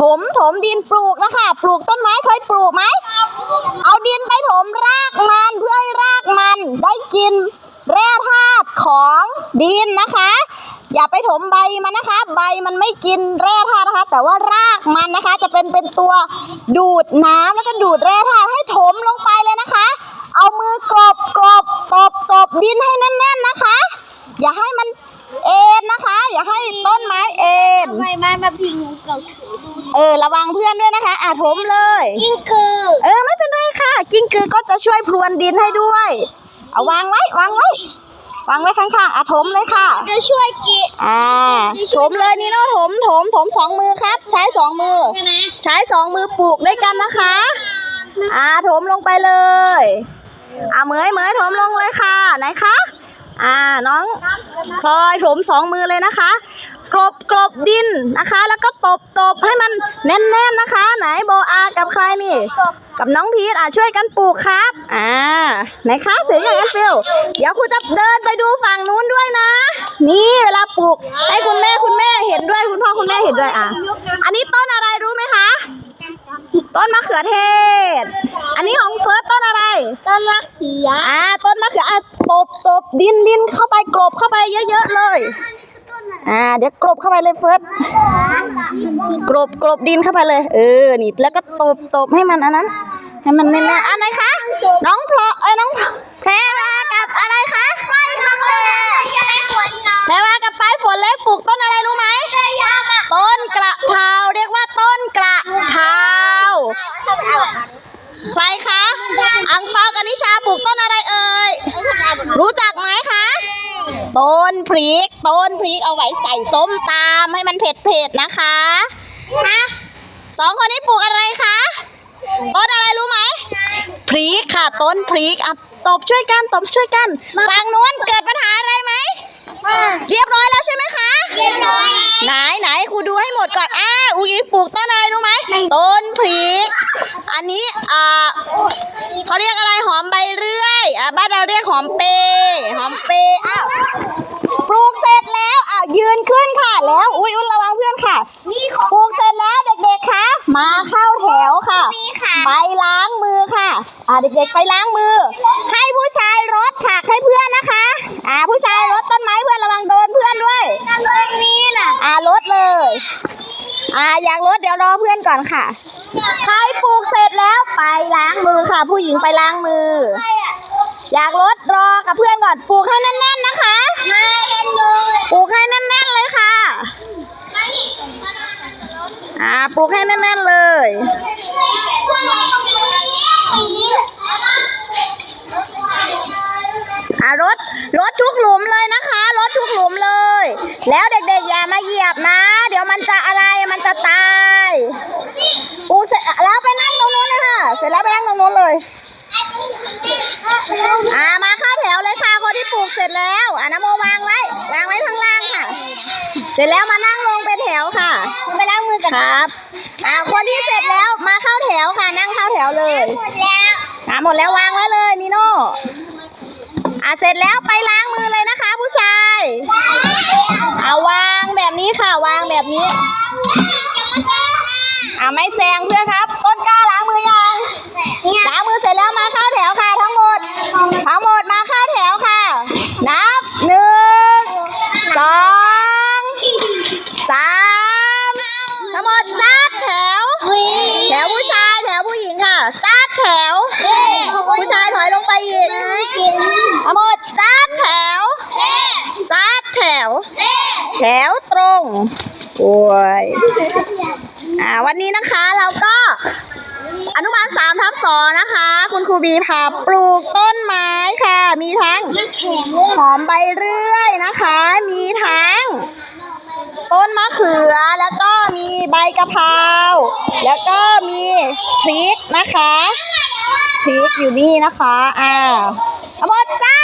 ถมถมดินปลูกนะคะ ปลูกต้นไม้เคยปลูกไหม เอาดินไปถมรากมันเพื่อให้รากมันได้กินแร่ธาตุของดินนะคะ อย่าไปถมใบมันนะคะ ใบมันไม่กินแร่ธาตุนะคะ แต่ว่ารากมันนะคะจะเป็นเป็นตัวดูดน้ำแล้วก็ดูดแร่ธาตุให้ถมลงไปเลยนะคะ เอามือกรบกรบตบตบดินให้แน่นๆนะคะ อย่าให้มันเอ อย่าให้ต้นไม้เอ็นทำไมมันมาพิงเก่าถือดูเออ ระวังเพื่อนด้วยนะคะ อาถมเลย กิ้งกือเออไม่เป็นไรค่ะ กิ้งกือก็จะช่วยพรวนดินให้ด้วย เอาวางไว้วางไว้ วางไว้ข้างๆอาถมเลยค่ะ จะช่วยกินอ่าถมเลยนี่เนาะถมถมถมสองมือครับ ใช้สองมือนะใช้สองมือปลูกด้วยกันนะคะ อ่าถมลงไปเลยอ่าเหมยเหมยถมลงเลยค่ะไหนคะ อ่าน้องพลอยถมสองมือเลยนะคะกลบกลบดินนะคะ แล้วก็ตบตบให้มันแน่นๆนะคะ ไหนโบอากับใครนี่ กับน้องพีทอะช่วยกันปลูกครับ อ่า ไหนคะเสียงอย่างนั้นฟิลเดี๋ยวครูจะเดินไปดูฝั่งนู้นด้วยนะ นี่เวลาปลูกให้คุณแม่คุณแม่เห็นด้วยคุณพ่อคุณแม่เห็นด้วยอะ อันนี้ต้นอะไรรู้ไหมคะ ต้นมะเขือเทศ อันนี้ของเฟิร์สต้นอะไร ต้นมะเขืออ่าต้นมะเขืออะตบตบ ดินดินเข้าไปกลบเข้าไปเยอะๆเลย อ่า เดี๋ยวกลบเข้าไปเลยเฟิร์สกลบกลบดินเข้าไปเลย เออ นี่แล้วก็ตบตบให้มันอันนั้น ให้มันแน่นๆอันไหนคะ น้องพลอเอ้ยน้องแพรวากับอะไรคะไม่ทำเลยจะได้ผลเนาะแพรวากับปลายฝนเล็กปลูกต้นอะไรรู้ไหมยากอะต้นกระเพราเรียกว่าต้นกระเพราใครคะ อังเปากับนิชาปลูกต้นอะไรเอ่ย รู้จักไหมคะ ต้นพริก ต้นพริกเอาไว้ใส่ส้มตามให้มันเผ็ดๆนะคะฮะสองคนนี้ปลูกอะไรคะ ต้นอะไรรู้ไหม พริกค่ะ ต้นพริกอะตบช่วยกันตบช่วยกัน ฝั่งนู้นเกิดปัญหาอะไรไหม เรียบร้อยแล้วใช่ไหมคะ เรียบร้อยไหนไหนครูดูให้หมดก่อน อ้าอุ้ยปลูกต้นอะไรรู้ไหม ต้นพริก อันนี้อ่า เขาเรียกอะไรหอมใบเรื่อยอ่าบ้านเราเรียกหอมเปย์หอมเปย์อ้าวปลูกเสร็จแล้วอ้ายืนขึ้นค่ะแล้วอุ้ยอุ้ยระวังเพื่อนค่ะนี่ปลูกเสร็จแล้วเด็กๆคะมาเข้าแถวค่ะ ไปล้างมือค่ะอ่าเด็กๆไปล้างมือ ให้ผู้ชายรดผักให้เพื่อนนะคะอ่าผู้ชายรดต้นไม้เพื่อนระวังโดนเพื่อนด้วยตรงนี้ล่ะอ่ารถเลย อ่าอยากรถเดี๋ยวรอเพื่อนก่อนค่ะ ใครปลูกเสร็จแล้วไปล้างมือค่ะ ผู้หญิงไปล้างมือ อยากรถรอกับเพื่อนก่อนปลูกให้แน่นๆนะคะมาเห็นเลยปลูกให้แน่นๆเลยค่ะอ่าปลูกให้แน่นๆเลยอ่ารถรถทุกหลุมเลยนะคะ รถทุกหลุมเลย แล้วเด็กๆอย่ามาเหยียบนะ เดี๋ยวมันจะอะไรมันจะตายปูเสร็จแล้วไปนั่งตรงนู้นเลยค่ะ เสร็จแล้วไปนั่งตรงนู้นเลย อ่ามาเข้าแถวเลยค่ะคนที่ปลูกเสร็จแล้วอ่านะโมวางไว้วางไว้ข้างล่างค่ะ เสร็จแล้วมานั่งลงเป็นแถวค่ะ ไปล้างมือกันครับ อ่า คนที่เสร็จแล้วมาเข้าแถวค่ะ นั่งเข้าแถวเลยหมดแล้วอ่าหมดแล้ววางไว้เลยนิโน่อ่าเสร็จแล้วไปล้างมือเลยนะคะ ผู้ชายเอาวางแบบนี้ค่ะ วางแบบนี้อ่าไม่แซงเพื่อนครับต้นกล้าล้างมือยังล้างมือเสร็ ทั้งหมดจัดแถว แถวผู้ชายแถวผู้หญิงค่ะจัดแถว ผู้ชายถอยลงไปอีกทั้งหมดจัดแถวจัดแถว แถวตรงโอ้ยอ่าวันนี้นะคะเราก็อนุบาลสามทับสองนะคะ คุณครูบีพาปลูกต้นไม้ค่ะ มีทั้งหอมใบเรื่อยนะคะ มีทั้ง ต้นมะเขือแล้วก็มี ใบกะเพราแล้วก็มีพริกนะคะพริกอยู่นี่นะคะ อ่าทั้งหมดจ้า